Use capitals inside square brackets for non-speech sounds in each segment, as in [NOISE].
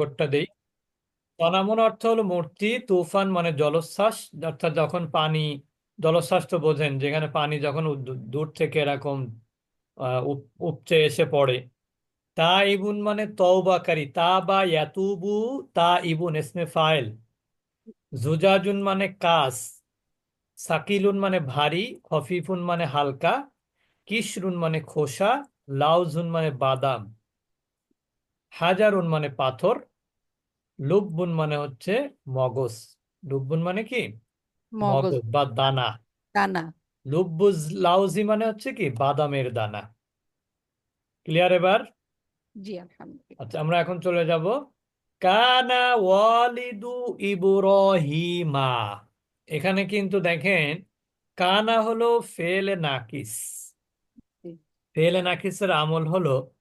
রেকর্ডটা দেই। সনামন অর্থ হলো মূর্তি, তুফান মানে জলোচ্ছ্বাস, অর্থাৎ যখন পানি, জলোচ্ছ্বাস তো বোঝেন, যেখানে পানি যখন দূর থেকে এরকম উপচে এসে পড়ে। তা ইবুন মানে তওবাকারী, তা বা ইয়াতুবু তা ইবুন, ইসমে ফাইল। জুজাজুন মানে কাস সাকিলুন মানে ভারী, খফিফুন মানে হালকা, কিশরুন মানে খোসা, লাউজুন মানে বাদাম। হাজারুন মানে পাথর লুব্বুন মানে হচ্ছে মগজ। লুব্বুন মানে কি? মগজ। বা দানা। দানা। লুব্বুজ লাউজি মানে হচ্ছে কি? বাদামের দানা। ক্লিয়ার এবার? জি আলহামদুলিল্লাহ। আচ্ছা আমরা এখন চলে যাব। কানা ওয়ালিদু ইব্রাহিমা। এখানে কিন্তু দেখেন কানা হলো ফেলে নাকিস। ফেলে নাকিসের আমল হলো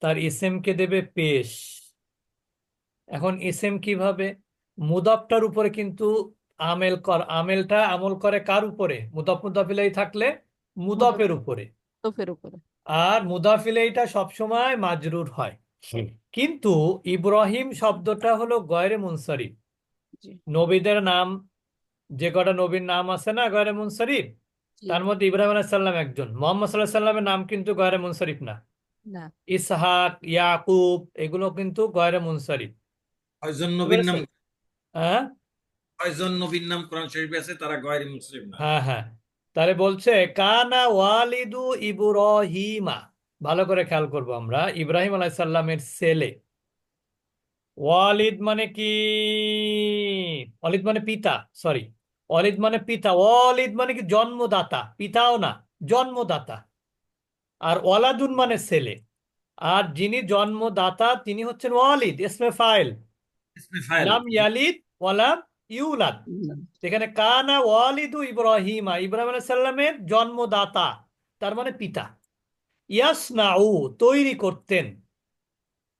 তার ইসেমকে দেবে পেশ। এখন ইসেম কীভাবে? মুদাফটার উপরে কিন্তু আমেল কর আমেলটা আমল করে কার উপরে? মুদাফ মুদাফিলাই থাকলে মুদাফের উপরে। উপরে। আর মুদাফিলাইটা সবসময় মাজরুর হয়। কিন্তু ইব্রাহিম শব্দটা হলো গয়রে মুনসারিফ নবীদের নাম যে কটা নবীর নাম আছে না গয়রে মুনসারিফ তার মধ্যে ইব্রাহিম আলাইহিস সাল্লাম একজন। মোহাম্মদ সাল্লাহ সাল্লামের নাম কিন্তু গয়রে মুনসারিফ না। না। ইসহাক ইয়াকুব এগুলো কিন্তু গয়রে মুনসারিফ কয়জন নবীর নাম? হ্যাঁ? কয়জন নবীর নাম কোরআন শরীফে আছে? তারা গয়রি মুসলিম না। হ্যাঁ হ্যাঁ। তাহলে বলছে কানা ওয়ালিদু ইব্রাহিমা। ভালো করে খেয়াল করব আমরা। ইব্রাহিম আলাইহিস সাল্লামের ছেলে। ওয়ালিদ মানে কি? ওয়ালিদ মানে পিতা সরি। ওয়ালিদ মানে পিতা। ওয়ালিদ মানে কি? জন্মদাতা। পিতাও না জন্মদাতা। আর ওয়ালাদুন মানে ছেলে। আর যিনি জন্মদাতা তিনি হচ্ছেন ওয়ালিদ ইসমে ফাইল লাম ইয়ালিদ ওয়ালাম ইউলাদ এখানে কানা ওয়ালিদু ইব্রাহিমা ইব্রাহিম আলাইহিস জন্মদাতা তার মানে পিতা। ইয়াসনাউ তৈরি করতেন।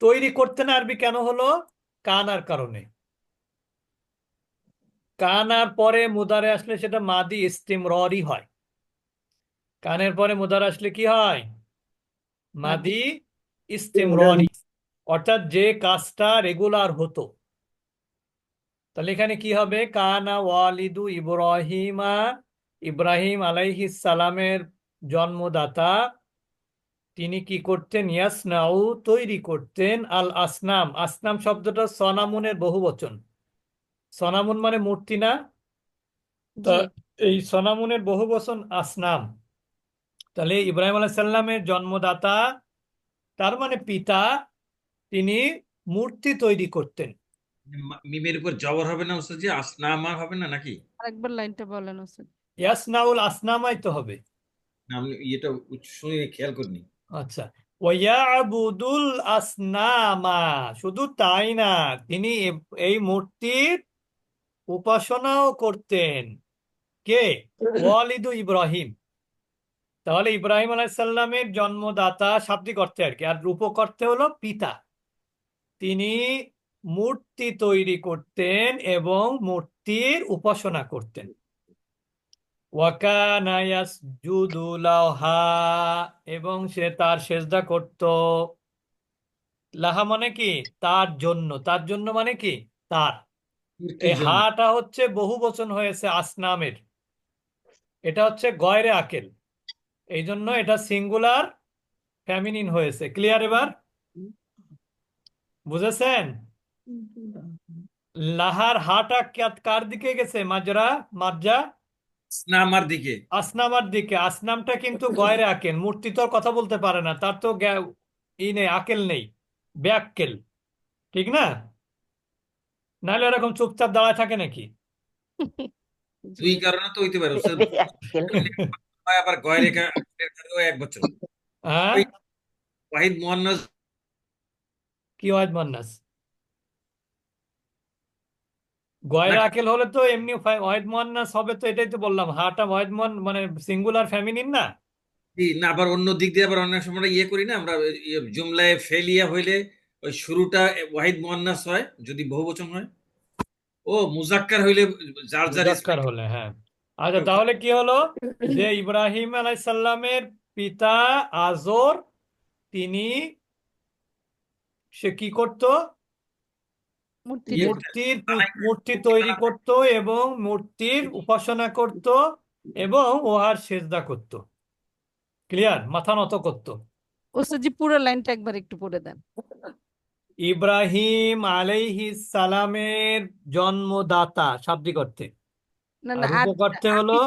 তৈরি করতেন আরবি কেন হলো? কানার কারণে। কানার পরে মুদারে আসলে সেটা মাদি ইস্তিমররই হয়। কানের পরে মুদার আসলে কি হয়? মাদি ইস্তিমররি। অর্থাৎ যে কাজটা রেগুলার হতো। তাহলে এখানে কি হবে? কানা ওয়ালিদু ইব্রাহিমা ইব্রাহিম আলাইহিস সালামের জন্মদাতা। তিনি কি করতেন? ইয়াসনাউ তৈরি করতেন আল আসনাম। আসনাম শব্দটা সনামুনের বহুবচন সনামুন মানে মূর্তি না? এই সনামুনের বহু বচন আসনাম। তাহলে ইব্রাহিম আলাইহিস সাল্লামের জন্মদাতা তার মানে পিতা তিনি মূর্তি তৈরি করতেন। মিমের উপর জবর হবে না ওস্তাদ জি আসনামা হবে না নাকি? আরেকবার লাইনটা বলেন ওস্তাদ ইয়াসনাউল আসনামাই তো হবে। না আমি এটা শুনে খেয়াল করিনি। আচ্ছা। ওয়াবুদুল আসনামা শুধু তাই না তিনি এই মূর্তির উপাসনাও করতেন। কে? ওয়ালিদু ইব্রাহিম। তাহলে ইব্রাহিম আলাইসাল্লামের জন্মদাতা শাব্দিক অর্থে আর কি আর রূপক অর্থে হলো পিতা। তিনি মূর্তি তৈরি করতেন এবং মূর্তির উপাসনা করতেন। ওয়াকানা ইয়াসজুদু লাহা এবং সে তার সেজদা করত। লাহা মানে কি? তার জন্য। তার জন্য মানে কি? তার। এই হাটা হচ্ছে বহু বচন হয়েছে আসনামের। এটা হচ্ছে গয়রে আকেল। এই জন্য এটা সিঙ্গুলার ফ্যামিনিন হয়েছে। ক্লিয়ার এবার? বুঝেছেন? লাহার হাটা কার দিকে গেছে? মাজরা মাজা? আসনামার দিকে। আসনামার দিকে। আসনামটা কিন্তু গয়রে আকেল। মূর্তি তো আর কথা বলতে পারে না। তার তো ই নেই আকেল নেই। ব্যাক্কেল। ঠিক না? নাহলে এরকম চুপচাপ দাঁড়ায় থাকে নাকি? দুই কারণে তো হইতে পারে আবার গয়রে এক বছর। হ্যাঁ? ওয়াহিদ মুয়ান্নাস কি ওয়াহিদ মান্নাস গয়রে। আকেল হলে তো এমনি ওয়াহিদ মুয়ান্নাস হবে তো এটাই তো বললাম। হাটা ওয়াহিদ মুয়ান মানে সিঙ্গুলার ফ্যামিনিন না? জি, না আবার অন্য দিক দিয়ে আবার অনেক সময় ইয়ে করি না আমরা ইয়ে জুমলায় ফেলিয়া হইলে ওই শুরুটা ওয়াহিদ মুয়ান্নাস হয় যদি বহুবচন হয়। ও মুজাক্কার হইলে যার যার মুজাক্কার হলে হ্যাঁ। আচ্ছা তাহলে কি হলো? যে ইব্রাহিম আলাইসাল্লামের পিতা আজর তিনি সে কি করত। মূর্তির মূর্তি তৈরি করত এবং মূর্তির উপাসনা করত এবং ওহার সেজদা করত। ক্লিয়ার? মাথা নত করত। ওস্তাদজি পুরো লাইনটা একবার একটু পড়ে দেন। ইব্রাহিম আলাইহিস সালামের জন্মদাতা শাব্দিক অর্থে। না না আর অর্থে হলো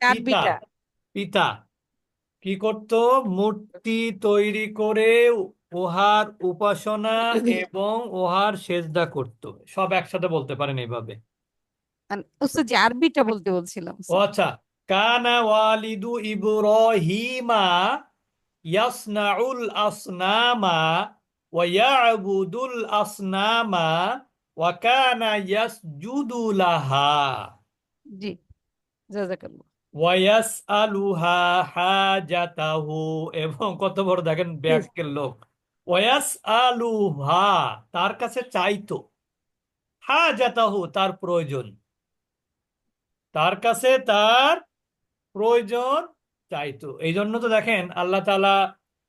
আর পিতা। পিতা। কি করত? মূর্তি তৈরি করে ওহার উপাসনা [LAUGHS] এবং ওহার সেজদা করত। সব একসাথে বলতে পারেন এইভাবে। ওস্তাদজি আরবিটা বলতে বলছিলাম ও আচ্ছা। কানা ওয়ালিদু ইব্রাহিমা ইয়াসনাউল আসনামা ওয়া ইয়াবুদুল আসনামা ওয়া কানা ইয়াসজুদু লাহা। জি জাজাকাল্লাহ ওয়া ইয়াসআলুহা হাজাতাহু। এবং কত বড় দেখেন ব্যাকের লোক। ওয়া ইয়াসআলুহা তার কাছে চাইতো হাজাতাহু তার প্রয়োজন। তার কাছে তার প্রয়োজন চাইতো এই জন্য তো দেখেন, আল্লাহ তালা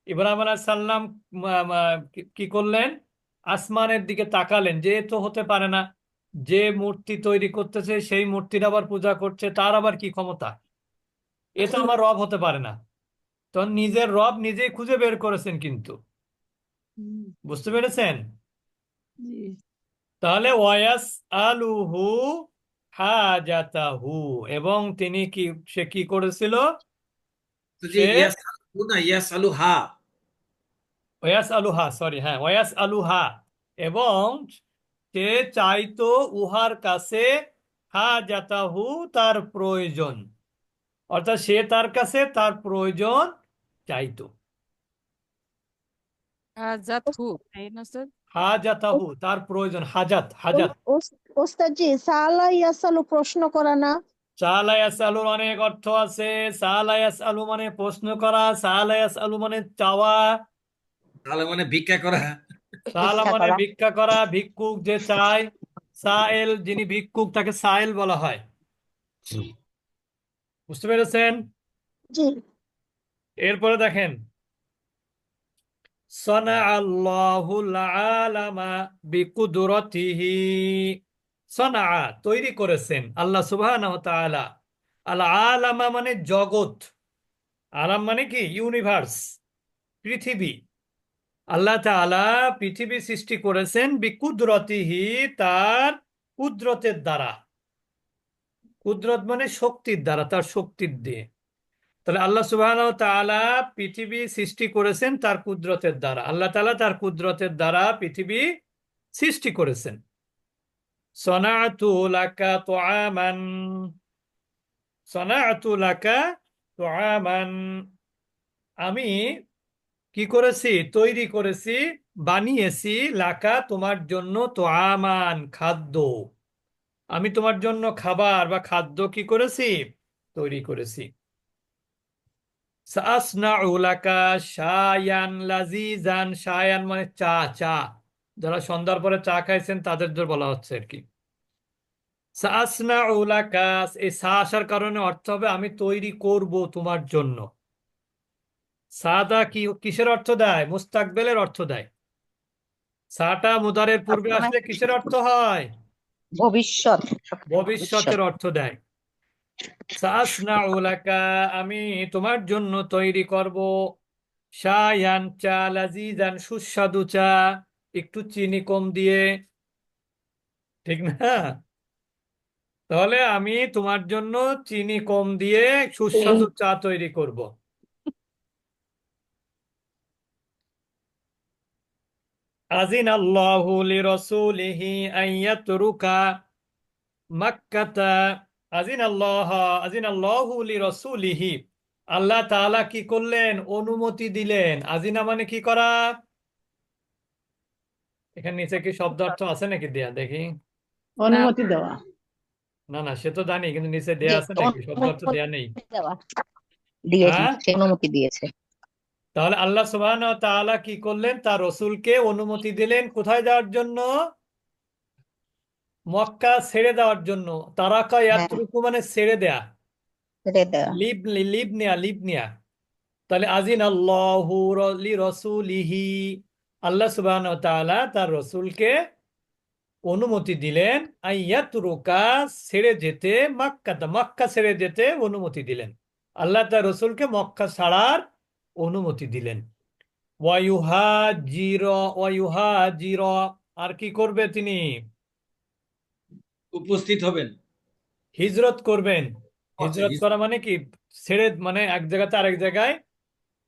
ইব্রাহিম আলাইহিস সালাম কি করলেন? আসমানের দিকে তাকালেন। যে তো হতে পারে না। যে মূর্তি তৈরি করতেছে, সেই মূর্তির আবার পূজা করছে, তার আবার কি ক্ষমতা? এ তো আমার রব হতে পারে না। তখন নিজের রব নিজেই খুঁজে বের করেছেন কিন্তু। বুঝতে পেরেছেন? তাহলে ওয়াস আলুহু হাজাতাহু এবং তিনি কি সে কি করেছিল? সে- ইয়াস আলু না ইয়াস আলু হা ওয়াস আলুহা সরি হ্যাঁ ওয়াস আলুহা এবং সে চাইতো উহার কাছে হাজাতাহু তার প্রয়োজন। অর্থাৎ সে তার কাছে তার প্রয়োজন চাইতো। আজাতহু তাই না স্যার হাজাতাহু তার প্রয়োজন হাজাত হাজাত। ওস- ওস্তাদজি সালা ইয়াসালু প্রশ্ন করা না। আলুর অনেক অর্থ আছে সালায়াস আলু মানে প্রশ্ন করা সালায়াস আলু মানে চাওয়া। তাহলে মানে ভিক্ষা করা। সালা মানে ভিক্ষা করা ভিক্ষুক যে চায় সায়েল যিনি ভিক্ষুক তাকে সায়েল বলা হয়। বুঝতে পেরেছেন? জি। এরপরে দেখেন তৈরি করেছেন আল্লাহ সুবহানাহু আলামা মানে জগৎ। আলাম মানে কি? ইউনিভার্স, পৃথিবী। আল্লাহ তাআলা পৃথিবী সৃষ্টি করেছেন বিকুদরতিহি তার কুদরতের দ্বারা। কুদরত মানে শক্তির দ্বারা, তার শক্তির দিয়ে। তাহলে আল্লাহ সুবহানাহু তালা পৃথিবী সৃষ্টি করেছেন তার কুদরতের দ্বারা। আল্লাহ তাআলা তার কুদরতের দ্বারা পৃথিবী সৃষ্টি করেছেন। আমি কি করেছি? তৈরি করেছি, বানিয়েছি লাকা তোমার জন্য তুআমান, খাদ্য। আমি তোমার জন্য খাবার বা খাদ্য কি করেছি? তৈরি করেছি। শায়ান মানে চা চা। যারা সন্ধ্যার পরে চা খাইছেন তাদের বলা হচ্ছে আর কি। এই সা আসার কারণে অর্থ হবে আমি তৈরি করব তোমার জন্য। সাদা কি কিসের অর্থ দেয়? মুস্তাকবেলের অর্থ দেয়। সাটা মুদারের পূর্বে আসলে কিসের অর্থ হয়? ভবিষ্যৎ। ভবিষ্যতের অর্থ দেয়। আমি তোমার জন্য তৈরি করব। শায়ান চা, লাজিজান, সুস্বাদু চা, একটু চিনি কম দিয়ে। ঠিক না? তাহলে আমি তোমার জন্য চিনি কম দিয়ে সুস্বাদু চা তৈরি করব। আজিন আল্লাহু লিরাসূলিহি আন ইয়াতরুকা মাক্কাতা আজিন আল্লাহ আজিন আল্লাহু তাআলা কি করলেন? অনুমতি দিলেন। আজিনা মানে কি করা? এখানে নিচে কি শব্দ অর্থ আছে নাকি দেয়া? দেখি। অনুমতি দেওয়া। না না সে তো জানি কিন্তু নিচে দেয়া আছে নাকি? শব্দ অর্থ দেয়া নেই। হ্যাঁ? সে অনুমতি দিয়েছে। তাহলে আল্লাহ সুবহানাহু তাআলা কি করলেন? তার রসুলকে অনুমতি দিলেন কোথায় যাওয়ার জন্য? মক্কা ছেড়ে দেওয়ার জন্য। তারাকা ইয়াতরুকু মানে ছেড়ে দেয়া। ছেড়ে দেওয়া লিব লিব নেয়া লিব নেয়া। তাহলে আজিন আল্লাহু লি রসুলিহি। আল্লাহ সুবহানাহু ওয়া তাআলা তার রসুলকে অনুমতি দিলেন আইয়াতুরুকা ছেড়ে যেতে মক্কাতে মক্কা ছেড়ে যেতে অনুমতি দিলেন। আল্লাহ তার রসুলকে মক্কা ছাড়ার অনুমতি দিলেন। ওয়ায়ুহা জির ওয়ায়ুহা জির আর কি করবে তিনি? উপস্থিত হবেন। হিজরত করবেন। আচ্ছা, হিজরত করা মানে কি? ছেড়ে মানে এক জায়গাতে আরেক জায়গায়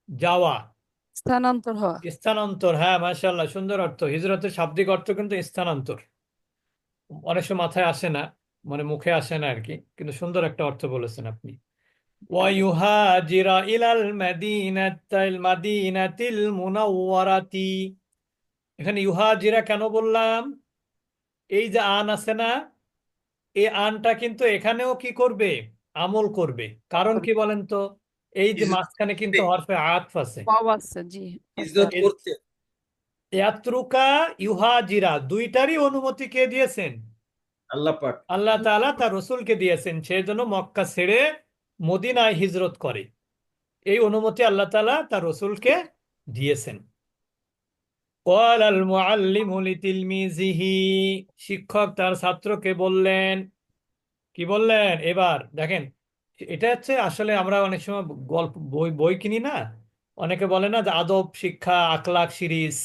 যাওয়া। স্থানান্তর হওয়া। স্থানান্তর হ্যাঁ মাশাআল্লাহ সুন্দর অর্থ। হিজরতের শাব্দিক অর্থ কিন্তু স্থানান্তর। অনেক সময় মাথায় আসে না মানে মুখে আসে না আর কি কিন্তু সুন্দর একটা অর্থ বলেছেন আপনি। ওয়ায়ুহাজিরা ইলাল মাদিনাতিল মাদিনাতিল মুনাওয়ারাতি। এখানে ইউহাজিরা কেন বললাম? এই যে আন আছে না এই আনটা কিন্তু এখানেও কি করবে? আমল করবে। কারণ কি বলেন তো? এই যে মাঝখানে কিন্তু হরফে আতফ আছে। ইয়াত্রুকা ইউহাজিরা দুইটারই অনুমতি কে দিয়েছেন? আল্লাহ পাক। আল্লাহ তাআলা তার রসুলকে দিয়েছেন সে যেন মক্কা ছেড়ে মদিনায় হিজরত করে। এই অনুমতি আল্লাহ তাআলা তার রসুলকে দিয়েছেন। শিক্ষক তার ছাত্রকে বললেন, কি বললেন? এবার দেখেন, এটা হচ্ছে আসলে আমরা অনেক সময় গল্প, বই বই কিনি না, অনেকে বলে না যে আদব, শিক্ষা আকলাক সিরিজ,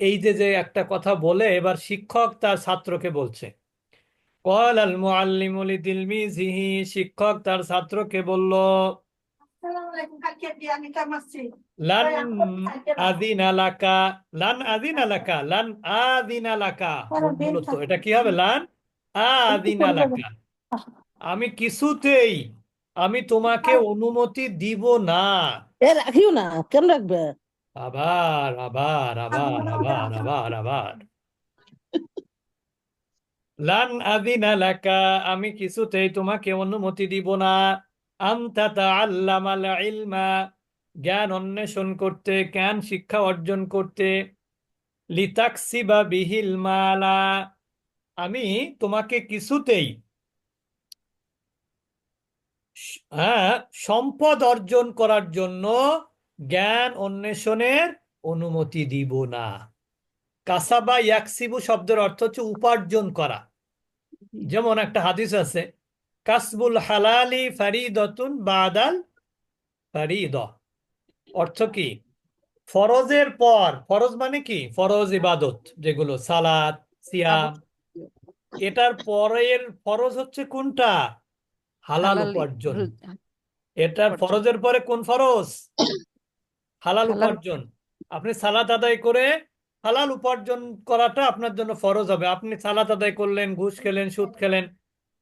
এই যে যে একটা কথা বলে এবার শিক্ষক তার ছাত্রকে বলছে। কল আল মুআল্লিমুলি দিলমিজিহি শিক্ষক তার ছাত্রকে বলল লান আদিনা লাকা লান আদিনা লাকা লান আদিনা লাকা মূলত এটা কি হবে লান আদিনা লাকা আমি কিছুতেই আমি তোমাকে অনুমতি দিব না এ রাখিও না কেন রাখবে আবার আবার আবার আবার আবার আবার লান আদিনা লাকা আমি কিছুতেই তোমাকে অনুমতি দিব না জ্ঞান অন্বেষণ করতে, জ্ঞান শিক্ষা অর্জন করতে, লিতাকসিবা বিহিল মালা। আমি তোমাকে কিছুতেই হ্যাঁ সম্পদ অর্জন করার জন্য জ্ঞান অন্বেষণের অনুমতি দিব না। কাসাবা ইয়াকসিবু শব্দের অর্থ হচ্ছে উপার্জন করা। যেমন একটা হাদিস আছে কাসবুল হালালি ফারিদতুন বাদাল ফারিদ। অর্থ কি? ফরজের পর ফরজ মানে কি? ফরজ ইবাদত যেগুলো সালাত সিয়াম। এটার পরের ফরজ হচ্ছে কোনটা? হালাল উপার্জন। এটার ফরজের পরে কোন ফরজ? হালাল হালাল। উপার্জন। আপনি সালাত আদায় করে হালাল উপার্জন করাটা আপনার জন্য ফরজ হবে। আপনি সালাত আদায় করলেন ঘুষ খেলেন সুদ খেলেন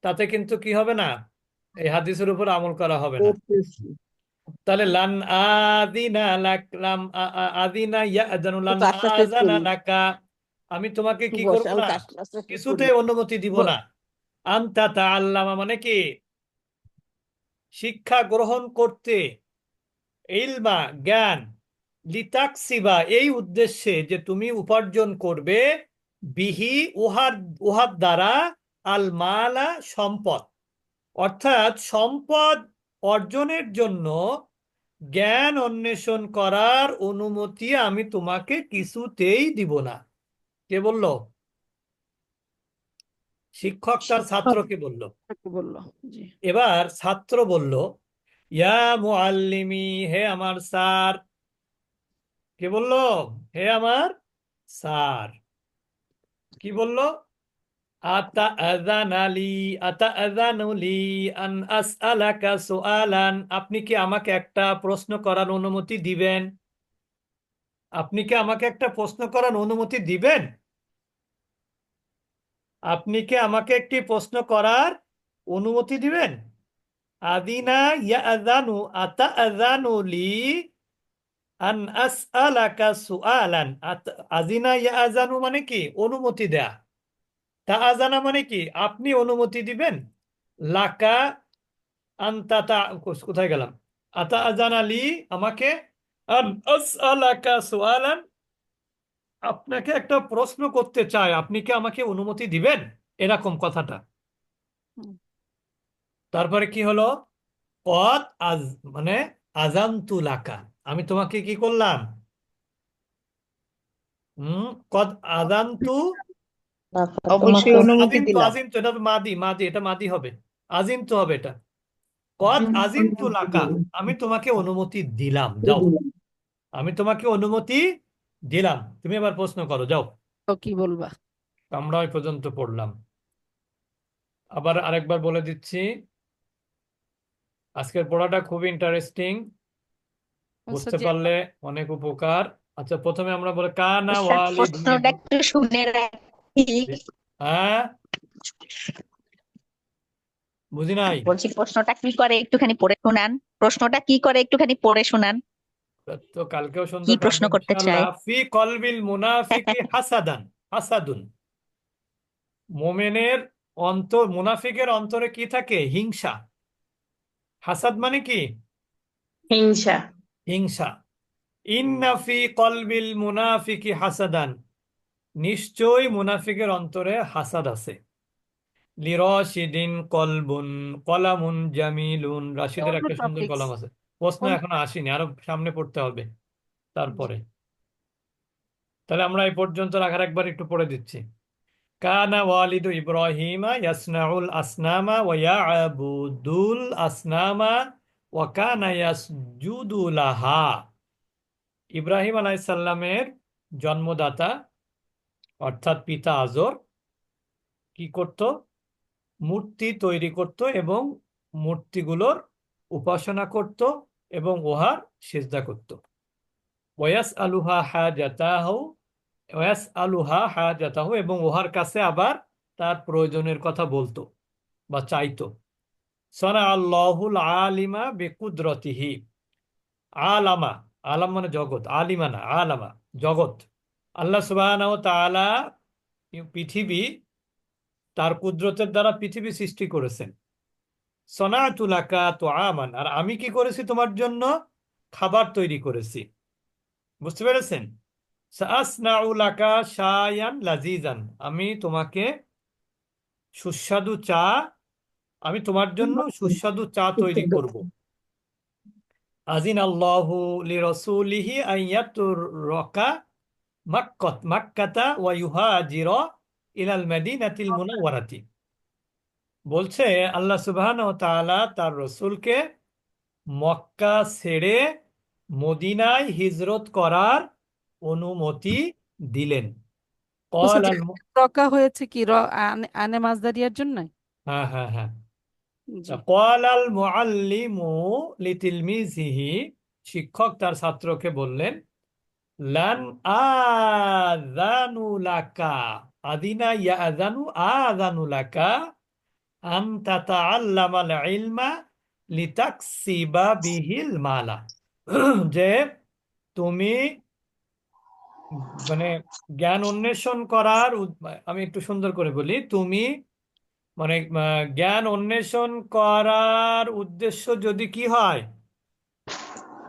তাতে কিন্তু কি হবে না? এই হাদিসের উপর আমল করা হবে না। তাহলে লান আদিনা লাক লাম আ- আ- আদিনা ইয়াজানু লান আজানা লাকা আমি তোমাকে কি করব না? কিছুতে অনুমতি দিব না। আনতা তাআল্লামা মানে কি? শিক্ষা গ্রহণ করতে ইলমা জ্ঞান লিতাকসিবা এই উদ্দেশ্যে যে তুমি উপার্জন করবে বিহি উহার উহার দ্বারা আল মালা সম্পদ। অর্থাৎ সম্পদ অর্জনের জন্য জ্ঞান অন্বেষণ করার অনুমতি আমি তোমাকে কিছুতেই দিব না। কে বলল? শিক্ষক তার ছাত্রকে বলল। এবার ছাত্র বলল ইয়া মুআল্লিমি হে আমার স্যার। কে বলল? হে আমার স্যার। কি বলল? আপনি কি আমাকে একটা প্রশ্ন করার অনুমতি দিবেন? আপনি কি আমাকে একটা প্রশ্ন করার অনুমতি দিবেন? আপনি কি আমাকে একটি প্রশ্ন করার অনুমতি দিবেন? আদিনা ইয়াজানু আতা আজানু লি আন আসআলাকা আদিনা ইয়াজানু মানে কি? অনুমতি দেয়া। তা আজানা মানে কি? আপনি অনুমতি দিবেন লাকা আনতা তা কোথায় গেলাম? আতা আজানা লি আমাকে আপনাকে একটা প্রশ্ন করতে চাই আপনি কি আমাকে অনুমতি দিবেন? এরকম কথাটা। তারপরে কি হলো? কদ আজ মানে আজান্তু লাকা। আমি তোমাকে কি করলাম? হুম কদ আজান্তু অবশ্যই অনুমতি আজিম তো দিলাম। আজিম তো এটা তো মাদি মাদি এটা মাদি হবে। আজিম তো হবে এটা। কদ আজিম তু লাকা আমি তোমাকে অনুমতি দিলাম। যাও। আমি তোমাকে অনুমতি দিলাম। তুমি এবার প্রশ্ন করো যাও। তো কি বলবা? আমরা ওই পর্যন্ত পড়লাম। আবার আরেকবার বলে দিচ্ছি আজকের পড়াটা খুবই ইন্টারেস্টিং বুঝতে আচ্ছা, পারলে অনেক উপকার। আচ্ছা প্রথমে আমরা বলে কানা ওয়ালিদি প্রশ্নটা একটু শুনে রাখি। হ্যাঁ? বুঝি নাই? বলছি প্রশ্নটা কি করে একটুখানি পড়ে শোনান? প্রশ্নটা কি করে একটুখানি পড়ে শোনান? তো কালকেও শুনতে কি প্রশ্ন করতে চায়? ইনশাআল্লাহ ফি কলবিল মুনাফিকি হাসাদান হাসাদুন। মোমেনের অন্তর মুনাফিকের অন্তরে কি থাকে? হিংসা। হাসাদ মানে কি? হিংসা। হিংসা। ইন্না ফি কলবিল মুনাফিকি হাসাদান। নিশ্চয়ই মুনাফিকের অন্তরে হাসাদ আছে। লিরশিদিন কলবুন কলামুন জামিলুন রাশিদের একটা সুন্দর। কলাম আছে। প্রশ্ন এখনও আসেনি আরও সামনে পড়তে হবে তারপরে। তাহলে আমরা এই পর্যন্ত রাখার একবার একটু পড়ে দিচ্ছি। কানা ওয়ালিদু ইব্রাহিমা ইয়াসনাউল আসনামা ওয়া ইয়াবুদুল আসনামা ওয়া কানা ইয়াসজুদু লাহা। ইব্রাহিম আলাইহিস সালামের জন্মদাতা অর্থাৎ পিতা আজর কি করত? মূর্তি তৈরি করত এবং মূর্তিগুলোর উপাসনা করত এবং ওহার সিজদা করত। ওয়াস আলুহা হা হাজাতাহু ওয়াস আলুহা হা হাজাতাহু এবং উহার কাছে আবার তার প্রয়োজনের কথা বলতো বা চাইতো। সনা আল্লাহুল আলিমা বেকুদরতিহি। আলামা, আলাম মানে জগৎ, আলিমা না, আলামা, জগৎ। আল্লাহ সুবহানাহু ওয়া তাআলা পৃথিবী তার কুদরতের দ্বারা পৃথিবী সৃষ্টি করেছেন। সনাতু লাকা তুআমান। আর আমি কি করেছি? তোমার জন্য খাবার তৈরি করেছি। বুঝতে পেরেছেন? শায়ান লাজিজান আমি তোমাকে সুস্বাদু চা, আমি তোমার জন্য সুস্বাদু চা তৈরি করব। আজিন আল্লাহু লিরাসূলিহি আইয়াতুরকা মাক্কত মাক্কাতা ওয়া ইউহাজির ইলাল মাদিনাতিল মুনাওয়ারাতি। বলছে আল্লাহ সুবহানাহু ওয়া তাআলা তার রসুলকে মক্কা ছেড়ে মদিনায় হিজরত করার অনুমতি দিলেন। ক্বাল আল রকা হয়েছে কি র আনে মাজদারিয়ার জন্য? হ্যাঁ হ্যাঁ হ্যাঁ। কলাল আল মুআল্লিমু লিতিলমিজিহি শিক্ষক তার ছাত্রকে বললেন লান লাকা আদিনা লাকা আন ইলমা লিতাকসিবা বিহিল মালা যে তুমি মানে জ্ঞান অন্বেষণ করার আমি একটু সুন্দর করে বলি। তুমি মানে জ্ঞান অন্বেষণ করার উদ্দেশ্য যদি কি হয়?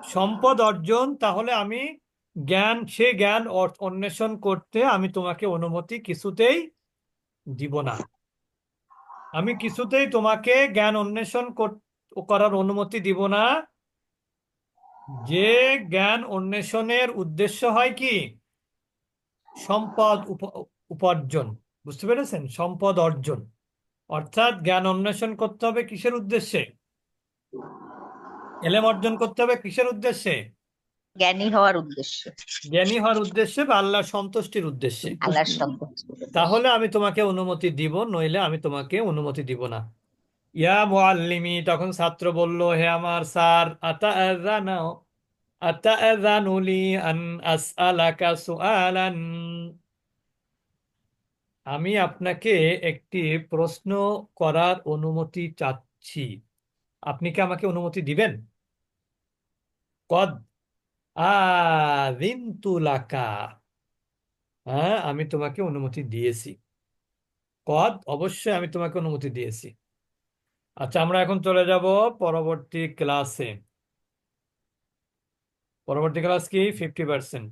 সম্পদ অর্জন তাহলে আমি জ্ঞান, সে জ্ঞান অন্বেষণ করতে আমি তোমাকে অনুমতি কিছুতেই দিব না। আমি কিছুতেই তোমাকে জ্ঞান অন্বেষণ কর- করার অনুমতি দিব না। যে জ্ঞান অন্বেষণের উদ্দেশ্য হয় কি? সম্পদ উপ- উপার্জন। বুঝতে পেরেছেন? সম্পদ অর্জন। অর্থাৎ জ্ঞান অন্বেষণ করতে হবে কিসের উদ্দেশ্যে? এলেম অর্জন করতে হবে কিসের উদ্দেশ্যে? জ্ঞানী হওয়ার উদ্দেশ্যে। জ্ঞানী হওয়ার উদ্দেশ্যে বা আল্লাহর সন্তুষ্টির উদ্দেশ্যে? আল্লাহর সন্তুষ্টি। তাহলে আমি তোমাকে অনুমতি দিব নইলে আমি তোমাকে অনুমতি দিব না। ইয়া মুআল্লিমি তখন ছাত্র বলল হে আমার স্যার আতাআযানা আতাআযানু লি আন আসআলাকা সুআলান? আমি আপনাকে একটি প্রশ্ন করার অনুমতি চাচ্ছি। আপনি কি আমাকে অনুমতি দিবেন? কদ আযিনতু লাকা হ্যাঁ আমি তোমাকে অনুমতি দিয়েছি। কদ, অবশ্যই আমি তোমাকে অনুমতি দিয়েছি। আচ্ছা আমরা এখন চলে যাব পরবর্তী ক্লাসে। পরবর্তী ক্লাস কি? Fifty percent